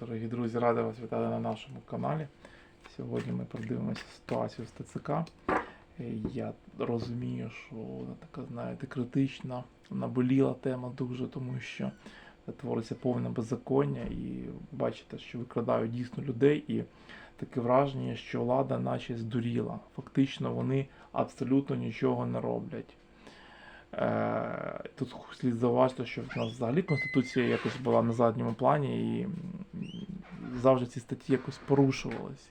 Дорогі друзі, радий вас вітати на нашому каналі. Сьогодні ми подивимося ситуацію з ТЦК. Е, Я розумію, що вона така, знаєте, критична, наболіла тема дуже, тому що твориться повне беззаконня, і бачите, що викрадають дійсно людей, і таке враження, що влада наче здуріла. Фактично вони абсолютно нічого не роблять. Е, Тут слід зауважити, що в нас взагалі Конституція якось була на задньому плані і завжди ці статті якось порушувались.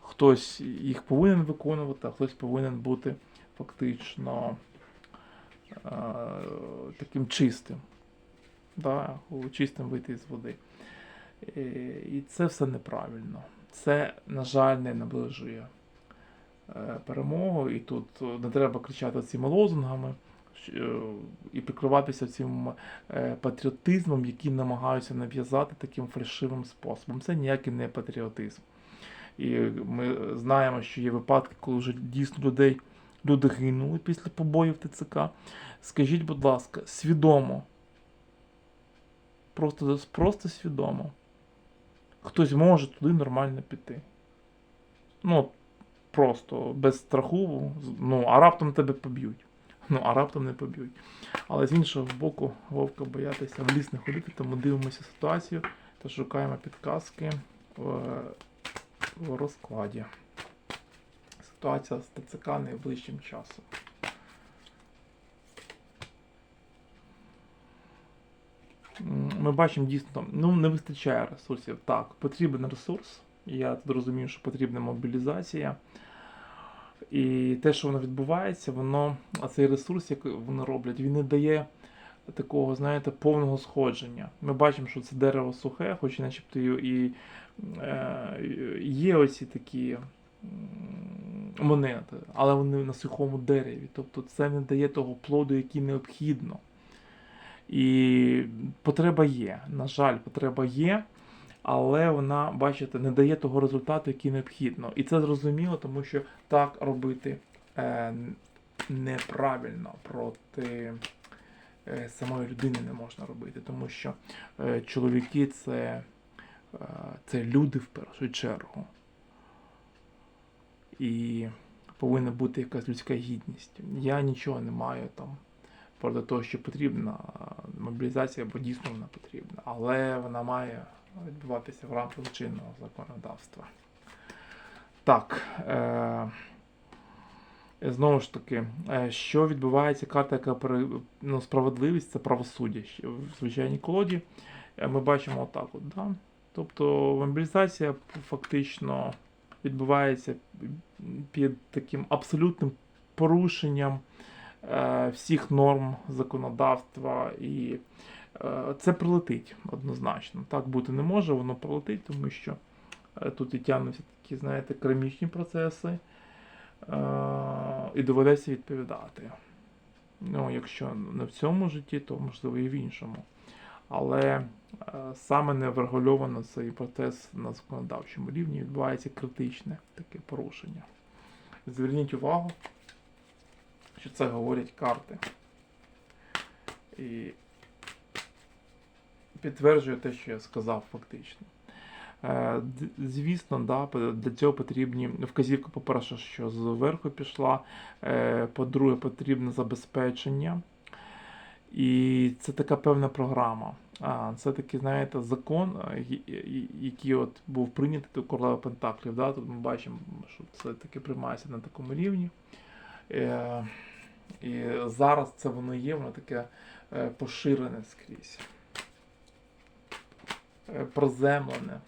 Хтось їх повинен виконувати, а хтось повинен бути фактично е, таким чистим. Да, чистим вийти з води. Е, І це все неправильно. Це, на жаль, не наближує перемогу. І тут не треба кричати цими лозунгами і прикриватися цим е, патріотизмом, який намагаються нав'язати таким фальшивим способом. Це ніякий не патріотизм. І ми знаємо, що є випадки, коли вже дійсно людей, люди гинули після побоїв ТЦК. Скажіть, будь ласка, свідомо, просто, просто свідомо, хтось може туди нормально піти. Ну, просто без страху, ну, а раптом тебе поб'ють. Ну, а раптом не поб'ють. Але з іншого боку, вовка боятися в ліс не ходити, тому дивимося ситуацію та шукаємо підказки в, в розкладі. Ситуація з ТЦК найближчим часом. Ми бачимо дійсно, ну не вистачає ресурсів. Так, потрібен ресурс. Я тут розумію, що потрібна мобілізація. І те, що воно відбувається, воно, а цей ресурс, як вони роблять, він не дає такого, знаєте, повного сходження. Ми бачимо, що це дерево сухе, хоч начебто і е, є оці такі монети, але вони на сухому дереві. Тобто це не дає того плоду, який необхідно. І потреба є. На жаль, потреба є, але вона, бачите, не дає того результату, який необхідно. І це зрозуміло, тому що так робити е, неправильно проти е, самої людини не можна робити, тому що е, чоловіки це, е, це люди в першу чергу. І повинна бути якась людська гідність. Я нічого не маю там проти того, що потрібна мобілізація, бо дійсно вона потрібна, але вона має відбуватися в рамках чинного законодавства. Так. Е- Знову ж таки, е, що відбувається, карта, яка пере... ну, справедливість, це правосуддя. В звичайній колоді е, ми бачимо отак. От, да? Тобто мобілізація фактично відбувається під таким абсолютним порушенням е, всіх норм законодавства, і це прилетить однозначно. Так бути не може, воно прилетить, тому що е, тут і тягнуться такі, знаєте, керамічні процеси, е, і доведеться відповідати. Ну, якщо не в цьому житті, то можливо і в іншому. Але е, саме не врегульовано цей процес на законодавчому рівні відбувається критичне таке порушення. Зверніть увагу, що це говорять карти. І підтверджує те, що я сказав фактично. Е, Звісно, да, для цього потрібні вказівка, по-перше, що зверху пішла, е, по-друге, потрібне забезпечення. І це така певна програма. Це такий, знаєте, закон, е, який от був прийнятий до королеви Пентаклів. Да? Тут ми бачимо, що це таки приймається на такому рівні. І зараз це воно є, воно таке поширене скрізь. Е, Проземлене.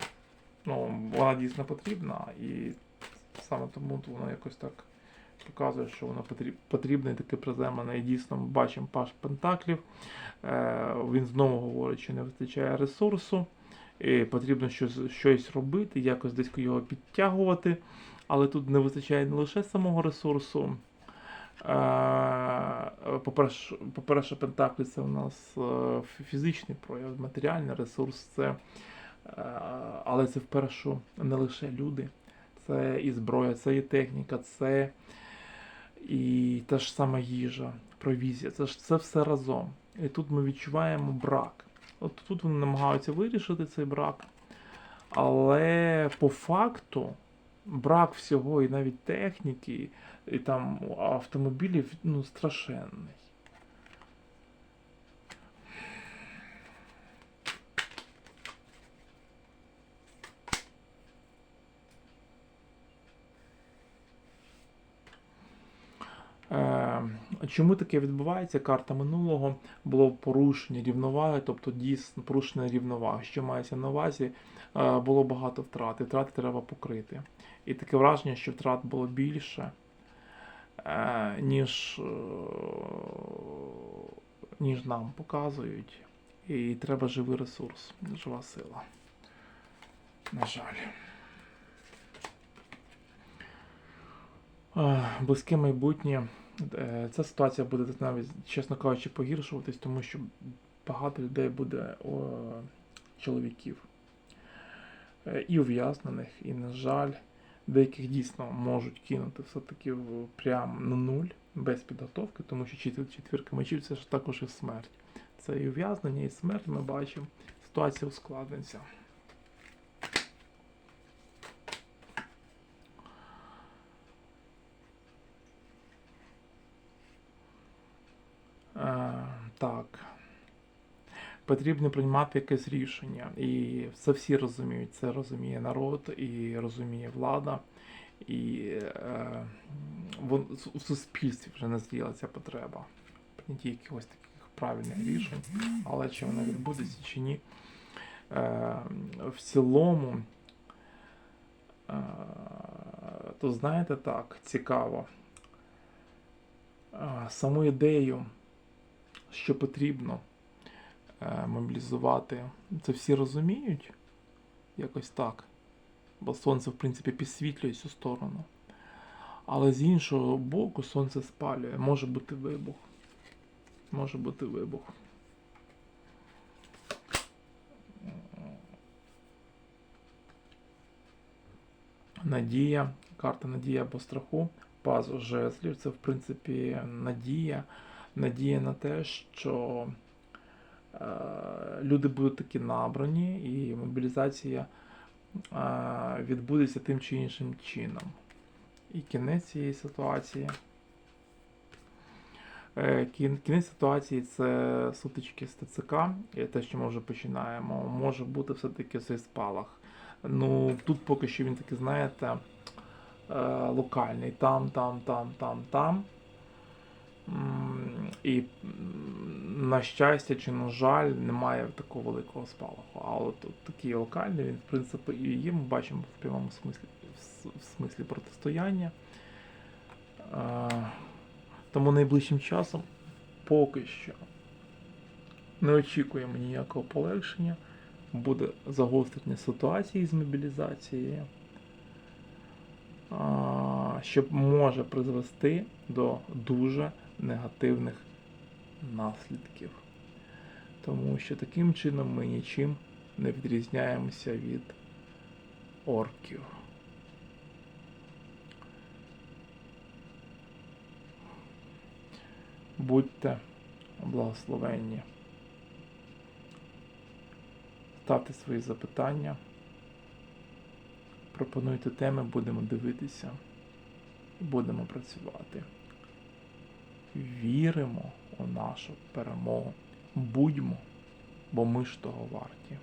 Ну, вона дійсно потрібна, і саме тому воно якось так показує, що воно потріб- потрібне таке приземлене. І дійсно ми бачимо Паш Пентаклів. Е, Він знову говорить, що не вистачає ресурсу, і потрібно щось, щось робити, якось десь його підтягувати. Але тут не вистачає не лише самого ресурсу. По-перше, по-перше, Пентаклі це у нас е, фізичний прояв, матеріальний ресурс, це, е, але це вперше не лише люди, це і зброя, це і техніка, це і та ж сама їжа, провізія. Це ж це все разом. І тут ми відчуваємо брак. От тут вони намагаються вирішити цей брак. Але по факту брак всього і навіть техніки, і там автомобілів ну, страшенний. Чому таке відбувається? Карта минулого було порушення рівноваги, тобто дійсно порушення рівноваги. Що мається на увазі? Е, Було багато втрат, і втрати треба покрити. І таке враження, що втрат було більше, е, ніж, е, ніж нам показують. І треба живий ресурс, жива сила. На жаль. Близьке майбутнє. Е, Ця ситуація буде навіть, чесно кажучи, погіршуватись, тому що багато людей буде о, чоловіків Е, і ув'язнених, і, на жаль, деяких дійсно можуть кинути все-таки прямо на нуль, без підготовки, тому що чет- четвірка мечів це ж також і смерть. Це і ув'язнення, і смерть ми бачимо. Ситуація ускладниться. Е, так. Потрібно приймати якесь рішення. І це всі розуміють. Це розуміє народ і розуміє влада. І е, вон, у суспільстві вже назріла ця потреба. Прийняття якихось таких правильних рішень. Але чи воно відбудеться чи ні. Е, в цілому, е, то знаєте так, цікаво. Е, саму ідею, що потрібно мобілізувати, це всі розуміють якось так. Бо сонце, в принципі, підсвітлює цю сторону. Але з іншого боку, сонце спалює. Може бути вибух. Може бути вибух. Надія, карта надія або страху, паз жезлів. Це, в принципі, надія. Надія на те, що е, люди будуть таки набрані, і мобілізація е, відбудеться тим чи іншим чином. І кінець цієї ситуації. Е, Кінець ситуації це сутички з ТЦК, і те, що ми вже починаємо, може бути все-таки цей спалах. Ну, тут поки що він такий, знаєте, е, локальний. Там, там, там, там, там. І, на щастя чи на жаль, немає такого великого спалаху. А от, от такий локальний, він, в принципі, і є, ми бачимо в прямому смислі, в смислі протистояння. Тому найближчим часом поки що не очікуємо ніякого полегшення. Буде загострення ситуації з мобілізацією, що може призвести до дуже негативних наслідків. Тому що таким чином ми нічим не відрізняємося від орків. Будьте благословенні. Ставте свої запитання. Пропонуйте теми, будемо дивитися і будемо працювати. Віримо у нашу перемогу. Будьмо, бо ми ж того варті.